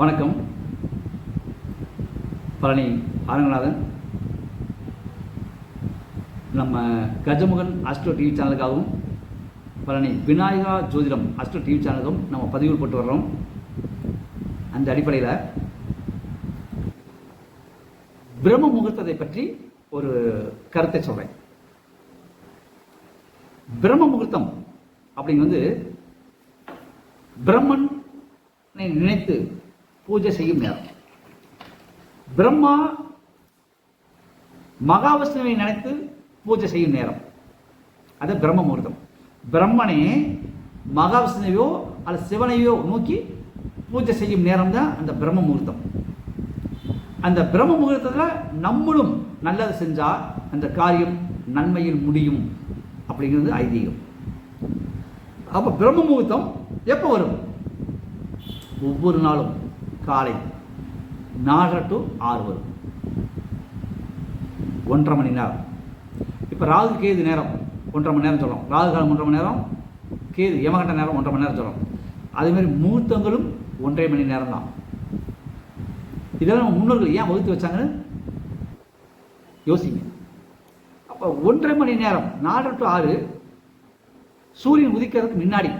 வணக்கம். பழனி அரங்கநாதன் நம்ம Gajamugan astro TV சேனலுக்காகவும் பழனி விநாயகா ஜோதிடம் அஸ்ட்ரோ டிவி சேனலுக்கும் நம்ம பதிவு போட்டு வர்றோம். அந்த அடிப்படையில் பிரம்ம முகூர்த்தத்தை பற்றி ஒரு கருத்தை சொல்கிறேன் பிரம்ம முகூர்த்தம் அப்படிங்கிறது பிரம்மன் நினைத்து பூஜை செய்யும் நேரம். பிரம்மா மகாவிஷ்ணுவை நினைத்து பூஜை செய்யும் நேரம். அது பிரம்ம முகூர்த்தம். பிரம்மனே மகாவிஷ்ணுவையோ அல்லது சிவனையோ நோக்கி பூஜை செய்யும் நேரம் தான் அந்த பிரம்ம முகூர்த்தம். அந்த பிரம்ம முகூர்த்தத்தில் நம்மளும் நல்லது செஞ்சால் அந்த காரியம் நன்மையில் முடியும் அப்படிங்கிறது ஐதீகம். அப்போ பிரம்ம முகூர்த்தம் எப்போ வரும்? ஒவ்வொரு நாளும். காலை நாலரை டு ஆறு வரும். ஒன்றரை மணி நேரம். இப்போ ராகு கேது நேரம் ஒன்றரை மணி நேரம் சொல்கிறோம் ராகு காலம் ஒன்றரை மணி நேரம் கேது யமகண்ட நேரம் ஒன்றரை மணி நேரம் சொல்கிறோம் அதேமாதிரி முகூர்த்தங்களும் ஒன்றரை மணி நேரம் தான். இதெல்லாம் நம்ம முன்னோர்கள் ஏன் வகுத்து வச்சாங்கன்னு? யோசிங்க. அப்போ ஒன்றரை மணி நேரம் நாலரை டு ஆறு சூரியன் உதிக்கிறதுக்கு முன்னாடி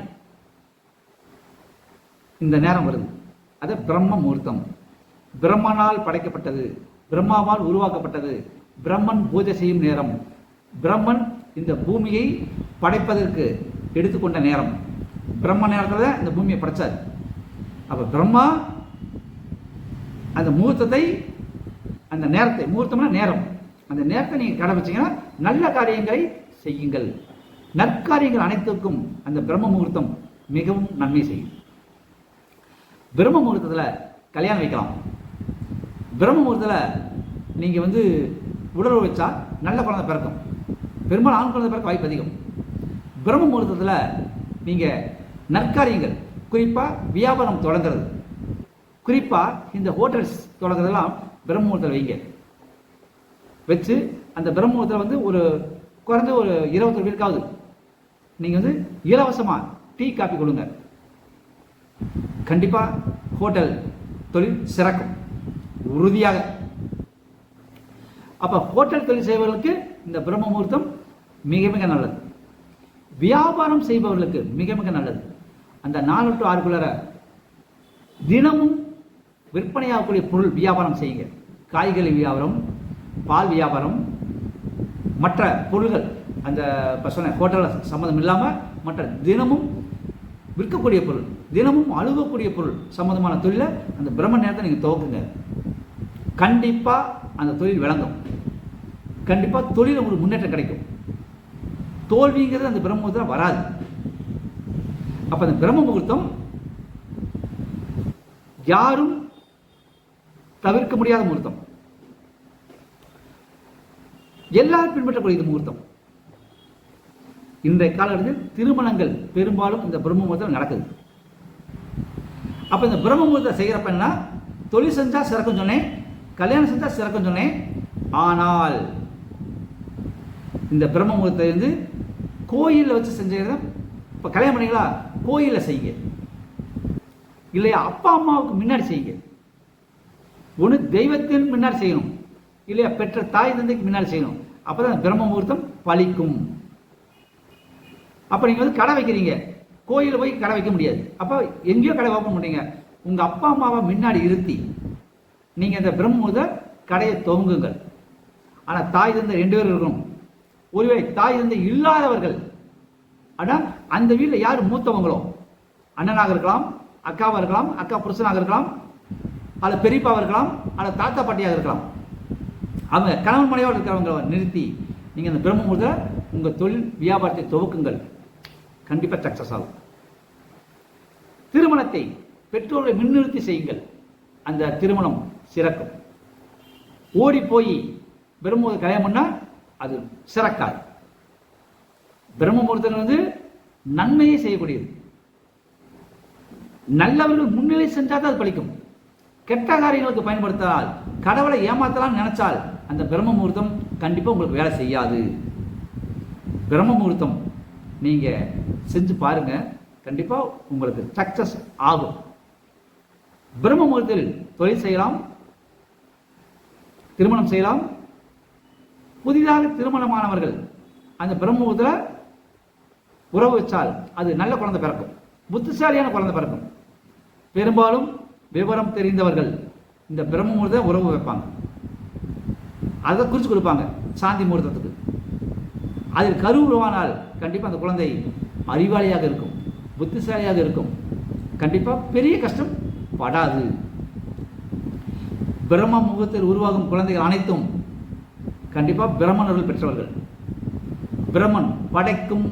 இந்த நேரம் வருது. அது பிரம்ம முகூர்த்தம். பிரம்மனால் படைக்கப்பட்டது பிரம்மாவால் உருவாக்கப்பட்டது பிரம்மன் பூஜை செய்யும் நேரம். பிரம்மன் இந்த பூமியை படைப்பதற்கு எடுத்துக்கொண்ட நேரம். பிரம்ம நேரத்தில் இந்த பூமியை படைச்சார். அப்போ பிரம்மா அந்த முகூர்த்தத்தை அந்த நேரத்தை முகூர்த்தம்னா நேரம். அந்த நேரத்தை நீங்கள் கடைபிடிச்சிங்கன்னா நல்ல காரியங்களை செய்யுங்கள். நற்காரியங்கள் அனைத்துக்கும் அந்த பிரம்ம முகூர்த்தம் மிகவும் நன்மை செய்யும். பிரம்ம முகூர்த்தத்தில் கல்யாணம் வைக்கலாம். பிரம்ம முகூர்த்தத்தில் நீங்கள் வந்து உடல் வச்சா நல்ல குழந்தை பிறக்கும். பெரும்பாலும் ஆண் குழந்தை பிறக்க வாய்ப்பு அதிகம். பிரம்ம முகூர்த்தத்தில் நீங்கள் நற்காரியங்கள் குறிப்பாக வியாபாரம் தொடங்குறது. குறிப்பாக இந்த ஹோட்டல்ஸ் தொடங்குறதெல்லாம் பிரம்ம முகூர்த்தத்தில் வைங்க. வச்சு அந்த பிரம்ம முகூர்த்தத்தில் வந்து ஒரு குறைஞ்ச ஒரு இருபத்தொரு பேருக்காவது நீங்கள் வந்து இலவசமாக டீ காப்பி கொடுங்க. கண்டிப்பாக ஹோட்டல் தொழில் சிறக்கும். உறுதியாக. அப்போ ஹோட்டல் தொழில் செய்பவர்களுக்கு இந்த பிரம்ம முகூர்த்தம் மிக மிக நல்லது. வியாபாரம் செய்பவர்களுக்கு மிக மிக நல்லது. அந்த நாலு டு ஆறுக்குள்ளார தினமும் விற்பனையாகக்கூடிய பொருள் வியாபாரம் செய்யுங்க. காய்கறி வியாபாரம் பால் வியாபாரம் மற்ற பொருள்கள் அந்த இப்போ சொன்ன ஹோட்டலில் சம்மந்தம் இல்லாமல் மற்ற தினமும் விற்கக்கூடிய பொருள் தினமும் அழுகக்கூடிய பொருள் சம்மந்தமான தொழிலை அந்த பிரம்ம நேரத்தை நீங்கள் துவக்குங்க. கண்டிப்பாக அந்த தொழில் விளங்கும். கண்டிப்பாக தொழில் உங்களுக்கு முன்னேற்றம் கிடைக்கும். தோல்விங்கிறது அந்த பிரம்ம முகூர்த்தம் வராது. அப்போ அந்த பிரம்ம முகூர்த்தம் யாரும் தவிர்க்க முடியாத முகூர்த்தம். எல்லாரும் பின்பற்றக்கூடிய இந்த முகூர்த்தம். இன்றைய காலகட்டத்தில் திருமணங்கள் பெரும்பாலும் இந்த பிரம்ம முகூர்த்தம் நடக்குது. அப்போ இந்த பிரம்ம முகூர்த்தம் செய்கிறப்ப என்ன தொழில் செஞ்சால் சிறக்கும் சொன்னேன் கல்யாணம் செஞ்சால் சிறக்கும் சொன்னேன். ஆனால் இந்த பிரம்ம முகூர்த்தத்தை வந்து கோயிலில் வச்சு செஞ்சுக்கிறத இப்போ கல்யாணம் பண்ணீங்களா? கோயிலில் செய்யுங்க. இல்லையா அப்பா அம்மாவுக்கு முன்னாடி செய்யுங்க. ஒன்று தெய்வத்தின் முன்னாடி செய்யணும். இல்லையா பெற்ற தாய் தந்தைக்கு முன்னாடி செய்யணும். அப்போ தான் பிரம்ம முகூர்த்தம் பலிக்கும் அப்போ நீங்கள் வந்து கடை வைக்கிறீங்க. கோயிலில் போய் கடை வைக்க முடியாது. அப்போ எங்கேயோ கடை ஓப்பன் பண்ணுறீங்க உங்கள் அப்பா அம்மாவை முன்னாடி இருத்தி நீங்கள் இந்த பிரம்மமுத கடையை துவங்குங்கள் ஆனால் தாய் தந்தை ரெண்டு பேரும் இருக்கணும். ஒருவேளை தாய் தந்தை இல்லாதவர்கள் ஆனால் அந்த வீட்டில் யார் மூத்தவங்களோ? அண்ணனாக இருக்கலாம் அக்காவாக இருக்கலாம் அக்கா புருஷனாக இருக்கலாம் அல்லது பெரியப்பாவாக இருக்கலாம் அல்லது தாத்தா பாட்டியாக இருக்கலாம். அவங்க கணவன் மனைவியோடு இருக்கிறவங்க நிறுத்தி நீங்கள் அந்த பிரம்ம உங்கள் தொழில் வியாபாரத்தை துவக்குங்கள். கண்டிப்பாக சக்ஸஸ் ஆகும். திருமணத்தை பெற்றோரை முன்னிறுத்தி செய்யுங்கள். அந்த திருமணம் சிறக்கும். ஓடி போய் பிரம்ம கல்யாணம் பண்ணால் அது சிறக்காது. பிரம்ம முகூர்த்தம் வந்து நன்மையை செய்யக்கூடியது. நல்லவர்கள் முன்னிலை சென்றால் தான் அது பழிக்கும். கெட்ட காரியங்களுக்கு பயன்படுத்தால் கடவுளை ஏமாத்தலாம் நினைச்சால் அந்த பிரம்ம முகூர்த்தம் கண்டிப்பாக உங்களுக்கு வேலை செய்யாது. பிரம்ம முகூர்த்தம் நீங்கள் செஞ்சு பாருங்க. கண்டிப்பாக உங்களுக்கு சக்ஸஸ் ஆகும். பிரம்ம முகூர்த்தத்தில் தொழில் செய்யலாம். திருமணம் செய்யலாம். புதிதாக திருமணமானவர்கள் அந்த பிரம்ம முகூர்த்தத்தில் உறவு வச்சால் அது நல்ல குழந்தை பிறக்கும். புத்திசாலியான குழந்தை பிறக்கும். பெரும்பாலும் விவரம் தெரிந்தவர்கள் இந்த பிரம்ம முகூர்த்த உறவு வைப்பாங்க. அதை குறித்து கொடுப்பாங்க சாந்தி முகூர்த்தத்துக்கு. அதில் கரு உருவானால் கண்டிப்பாக அந்த குழந்தை அறிவாளியாக இருக்கும் புத்திசாலியாக இருக்கும். கண்டிப்பாக பெரிய கஷ்டம் படாது. பிரம்ம முகத்தில் உருவாகும் குழந்தைகள் அனைத்தும் கண்டிப்பாக பிரம்மணர்கள் பெற்றவர்கள். பிரம்மன் படைக்கும்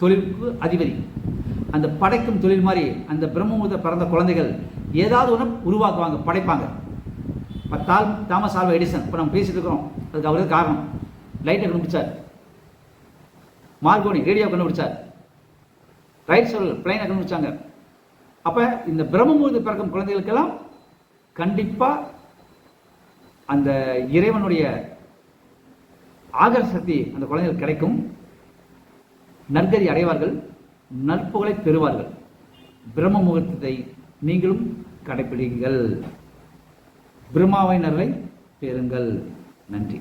தொழிலுக்கு அதிபதி. அந்த படைக்கும் தொழில் மாதிரி அந்த பிரம்மமுகத்தில் பிறந்த குழந்தைகள் ஏதாவது ஒன்று உருவாக்குவாங்க படைப்பாங்க. பத்தால் தாமஸ் ஆல்வா எடிசன் இப்போ நம்ம பேசிட்டு இருக்கிறோம். அதுக்கு அவரே காரணம். லைட்டை கண்டுபிடிச்சார். மார்கோனி ரேடியோ கண்டுபிடிச்சார். ரைட் சொல் பிளைனை கண்டுபிடிச்சாங்க. அப்போ இந்த பிரம்மபூதி பிறக்கும் குழந்தைகளுக்கெல்லாம் கண்டிப்பாக அந்த இறைவனுடைய ஆகர சக்தி அந்த குழந்தைகள் கிடைக்கும். நற்கதி அடைவார்கள் நற்புகளை பெறுவார்கள். பிரம்ம முகூர்த்தத்தை நீங்களும் கடைப்பிடிங்கள். பிரம்மாவினரை பெறுங்கள் நன்றி.